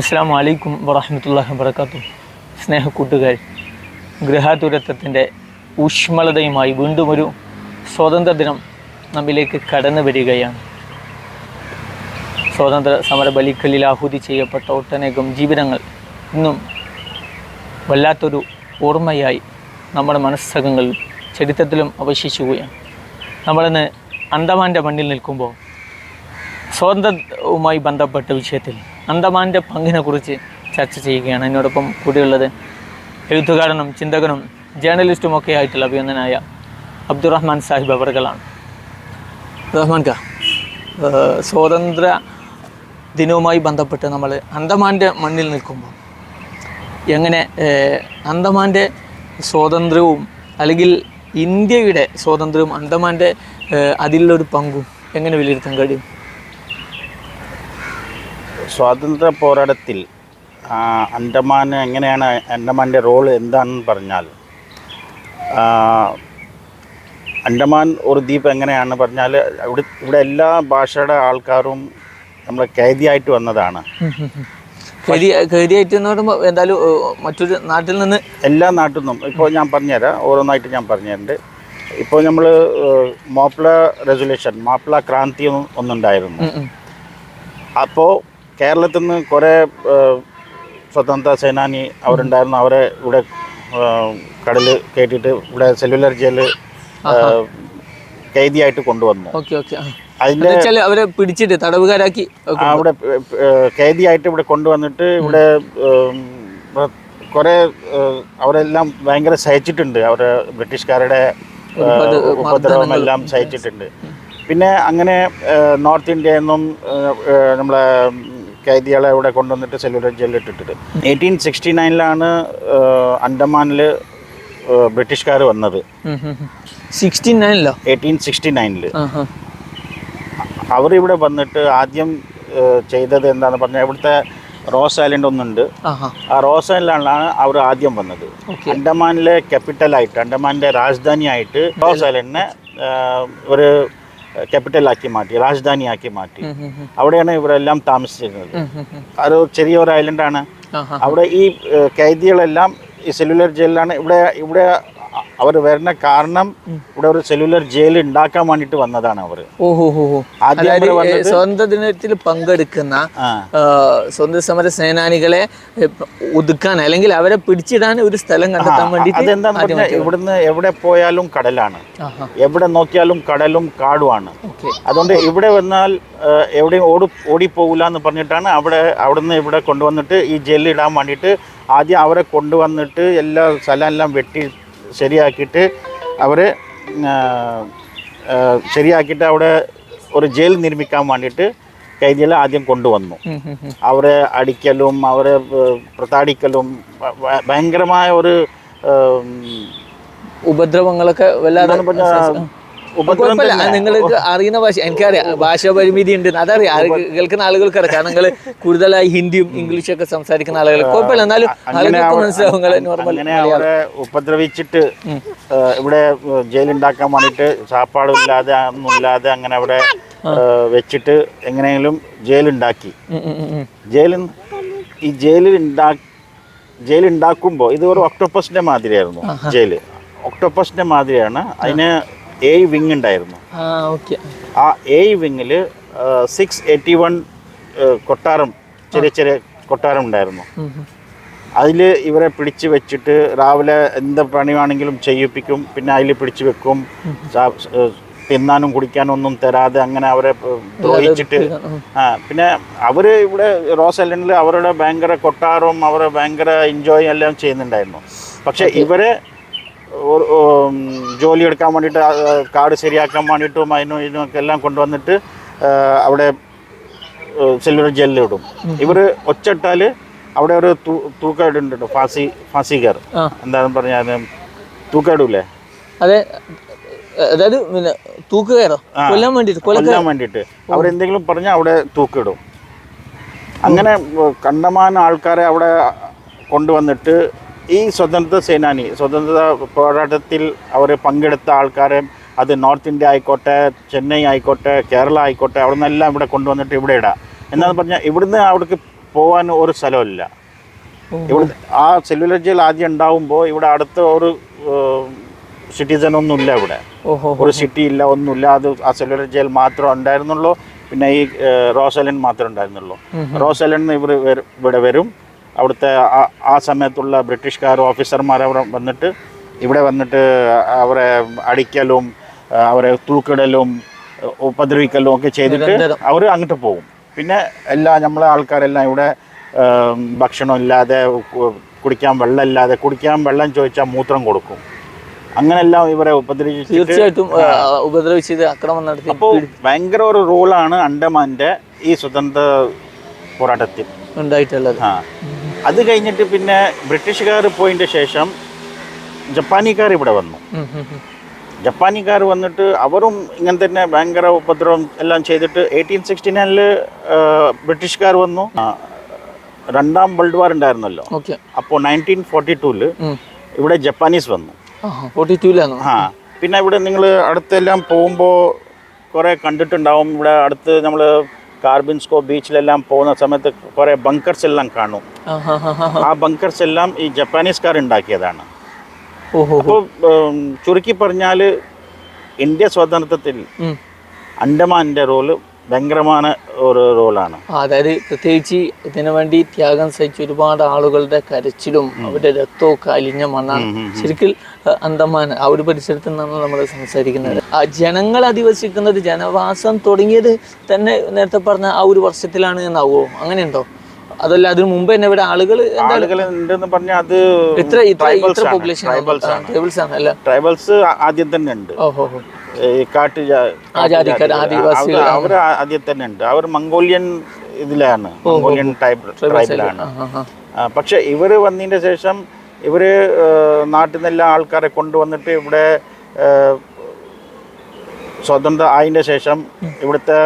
അസ്സാം വലൈക്കും വറഹമത്തല്ലാഹി വബർക്കാത്തു സ്നേഹ കൂട്ടുകാർ ഗൃഹാതുരത്വത്തിന്റെ ഊഷ്മളതയുമായി വീണ്ടും ഒരു സ്വാതന്ത്ര്യ ദിനം നമ്മിലേക്ക് കടന്നു വരികയാണ്. സ്വാതന്ത്ര്യ സമര ബലിക്കല്ലിൽ ആഹുതി ചെയ്യപ്പെട്ട ഒട്ടനേകം ജീവിതങ്ങൾ ഇന്നും വല്ലാത്തൊരു ഓർമ്മയായി നമ്മുടെ മനസ്സകങ്ങളിൽ ചരിത്രത്തിലും അവശേഷിക്കുകയാണ്. നമ്മളിന്ന് അന്തമാന്റെ മണ്ണിൽ നിൽക്കുമ്പോൾ സ്വാതന്ത്ര്യവുമായി ബന്ധപ്പെട്ട വിഷയത്തിൽ അന്തമാന്റെ പങ്കിനെ കുറിച്ച് ചർച്ച ചെയ്യുകയാണ്. എന്നോടൊപ്പം കൂടിയുള്ളത് എഴുത്തുകാരനും ചിന്തകനും ജേർണലിസ്റ്റും ഒക്കെ ആയിട്ടുള്ള അഭിനന്ദനായ അബ്ദുറഹ്മാൻ സാഹിബ് അവർകളാണ് റഹ്മാൻ ക സ്വാതന്ത്ര്യ ദിനവുമായി ബന്ധപ്പെട്ട് നമ്മൾ അന്തമാന്റെ മണ്ണിൽ നിൽക്കുമ്പോൾ എങ്ങനെ അന്തമാന്റെ സ്വാതന്ത്ര്യവും അല്ലെങ്കിൽ ഇന്ത്യയുടെ സ്വാതന്ത്ര്യവും അന്തമാന്റെ അതിലുള്ളൊരു പങ്കും എങ്ങനെ വിലയിരുത്താൻ കഴിയും? സ്വാതന്ത്ര്യ പോരാട്ടത്തിൽ അൻഡമാൻ അണ്ടമാൻ എങ്ങനെയാണ് അണ്ടമാന്റെ റോൾ എന്താണെന്ന് പറഞ്ഞാൽ അൻഡമാൻ അണ്ടമാൻ ഒരു ദ്വീപ് എങ്ങനെയാണ് പറഞ്ഞാൽ ഇവിടെ ഇവിടെ എല്ലാ ഭാഷയുടെ ആൾക്കാരും നമ്മൾ കൈദിയായിട്ട് വന്നതാണ്. എന്ന് പറയുമ്പോൾ എന്തായാലും മറ്റൊരു നാട്ടിൽ നിന്ന് എല്ലാ നാട്ടിൽ നിന്നും ഇപ്പോൾ ഞാൻ പറഞ്ഞുതരാം ഓരോന്നായിട്ട് ഞാൻ പറഞ്ഞുതരുന്നുണ്ട് ഇപ്പോൾ നമ്മൾ മാപ്പിള റെസൊല്യൂഷൻ മാപ്പിള ക്രാന്തി ഒന്നുണ്ടായിരുന്നു. അപ്പോൾ കേരളത്തിൽ നിന്ന് കുറേ സ്വതന്ത്ര സേനാനി അവരുണ്ടായിരുന്നു. അവരെ ഇവിടെ കടൽ കയറ്റിയിട്ട് ഇവിടെ സെല്ലുലർ ജയിലിൽ കൈദിയായിട്ട് കൊണ്ടുവന്നു. വെച്ചാൽ അവരെ പിടിച്ചിട്ട് തടവുകാരാക്കി. അവിടെ കേദിയായിട്ട് ഇവിടെ കൊണ്ടുവന്നിട്ട് ഇവിടെ കുറെ അവരെല്ലാം ഭയങ്കര സഹിച്ചിട്ടുണ്ട്. അവരെ ബ്രിട്ടീഷുകാരുടെ ഉപദ്രവം എല്ലാം സഹിച്ചിട്ടുണ്ട്. പിന്നെ അങ്ങനെ നോർത്ത് ഇന്ത്യയിൽ നിന്നും നമ്മളെ കൈദികളെ ഇവിടെ കൊണ്ടുവന്നിട്ട് സെല്ലുലർ ജയിലിൽ ഇട്ടിട്ട് എയ്റ്റീൻ സിക്സ്റ്റി നയനിലാണ് അണ്ടമാനിൽ ബ്രിട്ടീഷുകാർ വന്നത്. ഉം, ഉം, ഉം. 69 ലോ? എയ്റ്റീൻ സിക്സ്റ്റി നയനിൽ അവരിവിടെ അവർ ഇവിടെ വന്നിട്ട് ആദ്യം ചെയ്തത് എന്താണെന്ന് പറഞ്ഞാൽ ഇവിടുത്തെ റോസ് ഐലൻഡ് ഒന്നുണ്ട്. ആ റോസ് ഐലൻഡിലാണ് അവർ ആദ്യം വന്നത്. അണ്ടമാനിലെ ക്യാപിറ്റലായിട്ട് അണ്ടമാനിലെ രാജധാനിയായിട്ട് റോസ് ഐലൻഡിനെ ഒരു ക്യാപിറ്റലാക്കി മാറ്റി രാജധാനിയാക്കി മാറ്റി. ഉം, ആക്കി മാറ്റി അവിടെയാണ് ഇവരെല്ലാം താമസിച്ചിരുന്നത്. അത് ചെറിയ ഒരു ചെറിയൊരു ഐലൻഡാണ്. അവിടെ ഈ കൈദികളെല്ലാം ഈ സെല്ലുലർ ജയിലിലാണ് ഇവിടെ ഇവിടെ അവർ വരുന്ന കാരണം ഇവിടെ ഒരു സെല്ലുലർ ജയിൽ ഉണ്ടാക്കാൻ വേണ്ടിട്ട് വന്നതാണ് അവർ. സ്വാതന്ത്ര്യ ദിനത്തിൽ പങ്കെടുക്കുന്ന ആ, സമര സേനാനികളെ ഒതുക്കാൻ അല്ലെങ്കിൽ അവരെ പിടിച്ചിടാൻ ഒരു സ്ഥലം കണ്ടെത്താൻ വേണ്ടി അതെന്താ ഇവിടുന്ന് എവിടെ പോയാലും കടലാണ്. എവിടെ നോക്കിയാലും കടലും കാടുമാണ്. അതുകൊണ്ട് ഇവിടെ വന്നാൽ എവിടെയും ഓടി ഓടിപ്പോകില്ല എന്ന് പറഞ്ഞിട്ടാണ് അവിടെ അവിടുന്ന് ഇവിടെ കൊണ്ടുവന്നിട്ട് ഈ ജയിലിടാൻ വേണ്ടിയിട്ട് ആദ്യം അവരെ കൊണ്ടുവന്നിട്ട് എല്ലാ സ്ഥലം എല്ലാം വെട്ടി ശരിയാക്കിയിട്ട് അവർ ശരിയാക്കിയിട്ട് അവിടെ ഒരു ജയിൽ നിർമ്മിക്കാൻ വേണ്ടിയിട്ട് കൈദികളെ ആദ്യം കൊണ്ടുവന്നു. അവരെ അടിക്കലും അവരെ പ്രതാടിക്കലും ഭയങ്കരമായ ഒരു ഉപദ്രവങ്ങളൊക്കെ വല്ലാതെ കുഴപ്പമില്ല. നിങ്ങൾ നിങ്ങൾക്ക് അറിയുന്ന ഭാഷ എനിക്കറിയാം. ഭാഷാ പരിമിതി ഉണ്ട്. അതറിയാം. കേൾക്കുന്ന ആളുകൾക്ക് അറിയാം കാരണം നിങ്ങൾ കൂടുതലായി ഹിന്ദിയും ഇംഗ്ലീഷും ഒക്കെ സംസാരിക്കുന്ന ആളുകൾ കുഴപ്പമില്ല. എന്നാലും ആളുകൾക്ക് മനസ്സിലാവും നോർമൽ ഉപദ്രവിച്ചിട്ട് ഇവിടെ ജയിലുണ്ടാക്കാൻ വേണ്ടിയിട്ട് സാപ്പാടും ഇല്ലാതെ ഒന്നും ഇല്ലാതെ അങ്ങനെ അവിടെ വെച്ചിട്ട് എങ്ങനെയെങ്കിലും ജയിലുണ്ടാക്കി. ജയിലിൽ ഈ ജയിലിൽ ഉണ്ടാ ജയിൽ ഇത് ഒരു ഒക്ടോപ്പസിന്റെ മാതിരിയായിരുന്നു ജയിൽ. ഒക്ടോപ്പസിന്റെ മാതിരിയാണ്. അതിന് ഏഴ് വിങ് ഉണ്ടായിരുന്നു. ആ എ വിങ്ങിൽ സിക്സ് എയ്റ്റി വൺ കൊട്ടാരം ചെറിയ ചെറിയ കൊട്ടാരം ഉണ്ടായിരുന്നു. അതിൽ ഇവരെ പിടിച്ച് വെച്ചിട്ട് രാവിലെ എന്ത് പണിയാണെങ്കിലും ചെയ്യിപ്പിക്കും പിന്നെ അതിൽ പിടിച്ച് വെക്കും. തിന്നാനും കുടിക്കാനും ഒന്നും തരാതെ അങ്ങനെ അവരെ ദ്രോഹിച്ചിട്ട്. ആ പിന്നെ അവർ ഇവിടെ റോസ് ഐലൻഡിൽ അവരുടെ ഭയങ്കര കൊട്ടാരവും അവരെ ഭയങ്കര എൻജോയ് എല്ലാം ചെയ്യുന്നുണ്ടായിരുന്നു. പക്ഷെ ഇവരെ ജോലി എടുക്കാൻ വേണ്ടിയിട്ട് കാട് ശരിയാക്കാൻ വേണ്ടിയിട്ടും അതിനും ഇതിനും ഒക്കെ എല്ലാം കൊണ്ടുവന്നിട്ട് അവിടെ സെല്ലുലർ ജയിലിൽ ഇടും. ഇവർ ഒച്ചിട്ടാൽ അവിടെ ഒരു തൂ തൂക്കേടുണ്ട് ഫാസി ഫാസി കയർ എന്താണെന്ന് പറഞ്ഞാൽ തൂക്കേടില്ലേ? അതെ അതായത് പിന്നെ തൂക്കുകയറോ കൊല്ലാൻ വേണ്ടിട്ട് കൊല കൊല്ലാൻ വേണ്ടിയിട്ട്. അവരെന്തെങ്കിലും പറഞ്ഞാൽ അവിടെ തൂക്കിടും. അങ്ങനെ കണ്ടമാനം ആൾക്കാരെ അവിടെ കൊണ്ടുവന്നിട്ട് ഈ സ്വതന്ത്ര സേനാനി സ്വതന്ത്ര പോരാട്ടത്തിൽ അവർ പങ്കെടുത്ത ആൾക്കാരെ അത് നോർത്ത് ഇന്ത്യ ആയിക്കോട്ടെ ചെന്നൈ ആയിക്കോട്ടെ കേരള ആയിക്കോട്ടെ അവിടെ നിന്നെല്ലാം ഇവിടെ കൊണ്ടുവന്നിട്ട് ഇവിടെ ഇടാം. എന്നാന്ന് പറഞ്ഞാൽ ഇവിടുന്ന് അവിടേക്ക് പോകാൻ ഒരു സ്ഥലമില്ല ഇവിടെ ആ സെല്ലുലർ ജയിൽ ആദ്യം ഉണ്ടാവുമ്പോൾ ഇവിടെ അടുത്ത ഒരു സിറ്റിസൺ ഒന്നുമില്ല ഇവിടെ. ഒരു സിറ്റി ഇല്ല ഒന്നുമില്ല. അത് ആ സെല്ലുലർ ജയിൽ മാത്രം ഉണ്ടായിരുന്നുള്ളൂ. പിന്നെ ഈ റോസലൻ മാത്രമേ ഉണ്ടായിരുന്നുള്ളൂ. റോസലൻ ഇവർ ഇവിടെ വരും. അവിടുത്തെ ആ- ആ സമയത്തുള്ള ബ്രിട്ടീഷുകാർ ഓഫീസർമാർ അവിടെ വന്നിട്ട് ഇവിടെ വന്നിട്ട് അവരെ അടിക്കലും അവരെ തൂക്കിടലും ഉപദ്രവിക്കലും ഒക്കെ ചെയ്തിട്ട്. അവർ അങ്ങോട്ട് പോകും. പിന്നെ എല്ലാ നമ്മളെ ആൾക്കാരെല്ലാം ഇവിടെ ഭക്ഷണം ഇല്ലാതെ കുടിക്കാൻ വെള്ളം ഇല്ലാതെ കുടിക്കാൻ വെള്ളം ചോദിച്ചാൽ മൂത്രം കൊടുക്കും. അങ്ങനെല്ലാം ഇവരെ ഉപദ്രവിച്ചിട്ട് തീർച്ചയായിട്ടും ഉപദ്രവിച്ചത് അക്രമം നടത്തി അപ്പോൾ ഭയങ്കര ഒരു റോളാണ് അണ്ടമാന്റെ ഈ സ്വതന്ത്ര പോരാട്ടത്തിൽ. ഉണ്ടായിട്ടുള്ളത്. ആ. അത് കഴിഞ്ഞിട്ട് പിന്നെ ബ്രിട്ടീഷുകാർ പോയതിന്റെ ശേഷം ജപ്പാനിക്കാർ ഇവിടെ വന്നു. ജപ്പാനിക്കാർ വന്നിട്ട് അവരും ഇങ്ങനെ തന്നെ ഭയങ്കര ഉപദ്രവം എല്ലാം ചെയ്തിട്ട് എയ്റ്റീൻ സിക്സ്റ്റി നയനിൽ ബ്രിട്ടീഷുകാർ വന്നു. രണ്ടാം വേൾഡ് വാർ ഉണ്ടായിരുന്നല്ലോ. അപ്പോൾ നയന്റീൻ ഫോർട്ടി ടൂൽ ഇവിടെ ജപ്പാനീസ് വന്നു. ഫോർട്ടി ടൂലാണ് ആ പിന്നെ ഇവിടെ നിങ്ങൾ അടുത്തെല്ലാം പോകുമ്പോൾ കുറേ കണ്ടിട്ടുണ്ടാവും. ഇവിടെ അടുത്ത് നമ്മൾ കാർബിൻസ്കോ ബീച്ചിലെല്ലാം പോകുന്ന സമയത്ത് കുറേ ബങ്കർസ് എല്ലാം കാണും. ആ ബങ്കർസ് എല്ലാം ഈ ജപ്പാനീസ്കാർ ഉണ്ടാക്കിയതാണ്. അപ്പോൾ ചുരുക്കി പറഞ്ഞാൽ ഇന്ത്യ സ്വാതന്ത്ര്യത്തിൽ. അണ്ടമാന്റെ റോൾ ഭയങ്കരமான ഒരു റോളാണ്. അതായത് പ്രത്യേകിച്ച് ഇതിനു വേണ്ടി ത്യാഗം സഹിച്ച ഒരുപാട് ആളുകളുടെ കരച്ചിലും അവരുടെ രക്തവും അലിഞ്ഞ മണ്ണാണ് ശരിക്കും അന്തമാൻ ആ ഒരു പരിസരത്ത് നിന്നാണ് നമ്മൾ സംസാരിക്കുന്നത്. ആ ജനങ്ങൾ അധിവസിക്കുന്നത് ജനവാസം തുടങ്ങിയത് തന്നെ നേരത്തെ പറഞ്ഞ ആ ഒരു വർഷത്തിലാണ് എന്നാവോ? അങ്ങനെയുണ്ടോ? അതല്ല അതിന് മുമ്പ് തന്നെ ഇവിടെ ആളുകൾ ആളുകൾ ഉണ്ടെന്ന് പറഞ്ഞാൽ അത് ഇത്ര ഇത്ര പോപ്പുലേഷൻ ട്രൈബൽസ് ആണ് അല്ല? ട്രൈബൽസ് ആദ്യം തന്നെ ഉണ്ട്. ഓഹോ. ഈ കാട്ട് ആദിവാസികൾ അവർ ആദ്യം തന്നെ ഉണ്ട്. അവർ മംഗോളിയൻ ഇതിലാണ്. മംഗോളിയൻ ടൈപ്പ് ട്രൈബിലാണ് പക്ഷെ ഇവർ വന്നതിന്റെ ശേഷം ഇവർ നാട്ടിൽ നിന്നെല്ലാം ആൾക്കാരെ കൊണ്ടുവന്നിട്ട് ഇവിടെ സ്വതന്ത്ര ആയതിന്റെ ശേഷം ഇവിടുത്തെ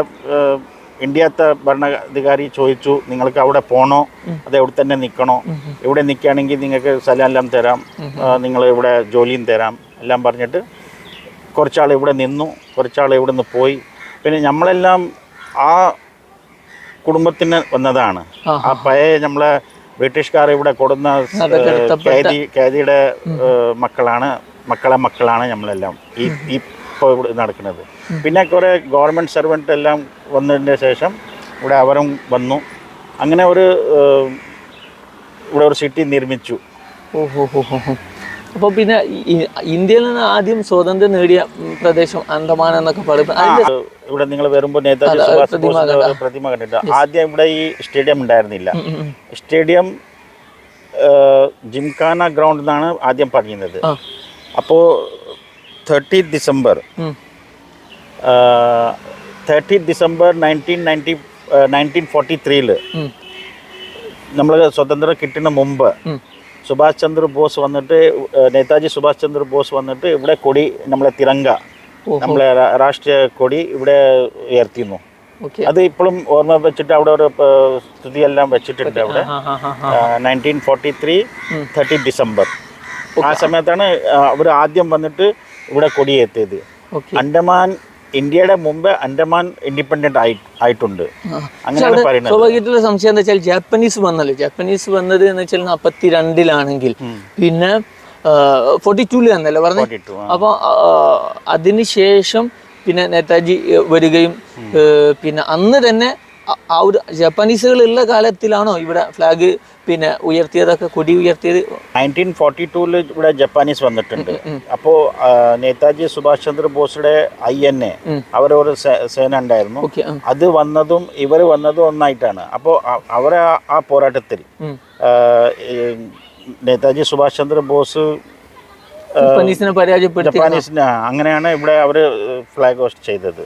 ഇന്ത്യത്തെ ഭരണാധികാരി ചോദിച്ചു നിങ്ങൾക്ക് അവിടെ പോണോ? അത് ഇവിടെ തന്നെ നിൽക്കണോ ഇവിടെ നിൽക്കുകയാണെങ്കിൽ നിങ്ങൾക്ക് സ്ഥലം എല്ലാം തരാം. നിങ്ങൾ ഇവിടെ ജോലിയും തരാം. എല്ലാം പറഞ്ഞിട്ട് കുറച്ചാൾ ഇവിടെ നിന്നു കുറച്ചാൾ ഇവിടെ നിന്ന് പോയി. പിന്നെ നമ്മളെല്ലാം ആ കുടുംബത്തിന് വന്നതാണ്. ആ, പഴയ നമ്മളെ ബ്രിട്ടീഷുകാർ ഇവിടെ കൊടുന്ന കേദി കേദിയുടെ മക്കളാണ് മക്കളെ മക്കളാണ് നമ്മളെല്ലാം ഈ ഇപ്പോൾ ഇവിടെ നടക്കുന്നത്. പിന്നെ കുറേ ഗവൺമെന്റ് സർവന്റ് എല്ലാം വന്നതിന്റെ ശേഷം ഇവിടെ അവരും വന്നു. അങ്ങനെ ഒരു ഇവിടെ ഒരു സിറ്റി നിർമ്മിച്ചു. ഓഹോ ഹോ ഹോ. ഹോ. അപ്പൊ പിന്നെ ഇന്ത്യയിൽ നിന്ന് ആദ്യം സ്വാതന്ത്ര്യം നേടിയ പ്രദേശം അന്തമാൻ എന്നൊക്കെ പറയുന്നത് ഇവിടെ നിങ്ങൾ വരുമ്പോൾ നേതാജി സുഭാഷ് പ്രതിമ കണ്ടിട്ട് ആദ്യം ഇവിടെ ഈ സ്റ്റേഡിയം ഉണ്ടായിരുന്നില്ല. സ്റ്റേഡിയം ജിംഖാന ഗ്രൗണ്ട് എന്നാണ് ആദ്യം പറയുന്നത് അപ്പോൾ thirty December. Thirty December nineteen ninety nineteen forty ത്രീയിൽ നമ്മൾ സ്വതന്ത്രം കിട്ടുന്ന മുമ്പ്. സുഭാഷ് ചന്ദ്ര ബോസ് വന്നിട്ട് നേതാജി സുഭാഷ് ചന്ദ്ര ബോസ് വന്നിട്ട് ഇവിടെ കൊടി നമ്മളെ തിരങ്ക. നമ്മളെ രാഷ്ട്രീയ കൊടി ഇവിടെ ഉയർത്തിയിരുന്നു. അത് ഇപ്പോഴും ഓർമ്മ വെച്ചിട്ട് അവിടെ ഒരു സ്തുതിയെല്ലാം വെച്ചിട്ടുണ്ട് അവിടെ. Nineteen forty three thirty December ആ സമയത്താണ് അവർ ആദ്യം വന്നിട്ട് ഇവിടെ കൊടിയെത്തിയത് അണ്ടമാൻ ഇന്ത്യയുടെ മുമ്പ് അൻഡമാൻ ഇൻഡിപെൻഡന്റ് ആയി ആയിട്ടുണ്ട്. അങ്ങനെയാണ് പറയുന്നത്. സ്വാഭാവികമായിട്ടുള്ള സംശയം എന്താ വെച്ചാൽ ജാപ്പനീസ് വന്നല്ലോ. ജാപ്പനീസ് വന്നത് എന്ന് വെച്ചാൽ നാൽപ്പത്തി രണ്ടിലാണെങ്കിൽ പിന്നെ ഫോർട്ടി ടൂൽ തന്നല്ലേ പറഞ്ഞത് 42, ആ. അപ്പോൾ അതിനുശേഷം പിന്നെ നേതാജി വരികയും പിന്നെ അന്ന് തന്നെ ആ- ഒരു ജപ്പാനീസുകൾ ഉള്ള കാലത്തിലാണോ ഇവിടെ ഫ്ലാഗ് പിന്നെ ഉയർത്തിയതൊക്കെ കൊടി ഉയർത്തിയത്? നയന്റീൻ ഫോർട്ടി ടൂവിൽ ഇവിടെ ജപ്പാനീസ് വന്നിട്ടുണ്ട്. അപ്പോൾ നേതാജി സുഭാഷ് ചന്ദ്ര ബോസിന്റെ ഐ എൻ എ അവരൊരു സേന ഉണ്ടായിരുന്നു അത് വന്നതും ഇവർ വന്നതും ഒന്നായിട്ടാണ്. അപ്പോൾ അവരെ ആ- ആ പോരാട്ടത്തിൽ നേതാജി സുഭാഷ് ചന്ദ്ര ബോസ് ജാപ്പനീസിനെ പരാജയപ്പെടുത്തി. ജപ്പാനീസിന് അങ്ങനെയാണ് ഇവിടെ അവർ ഫ്ലാഗ് ഹോസ്റ്റ് ചെയ്തത്.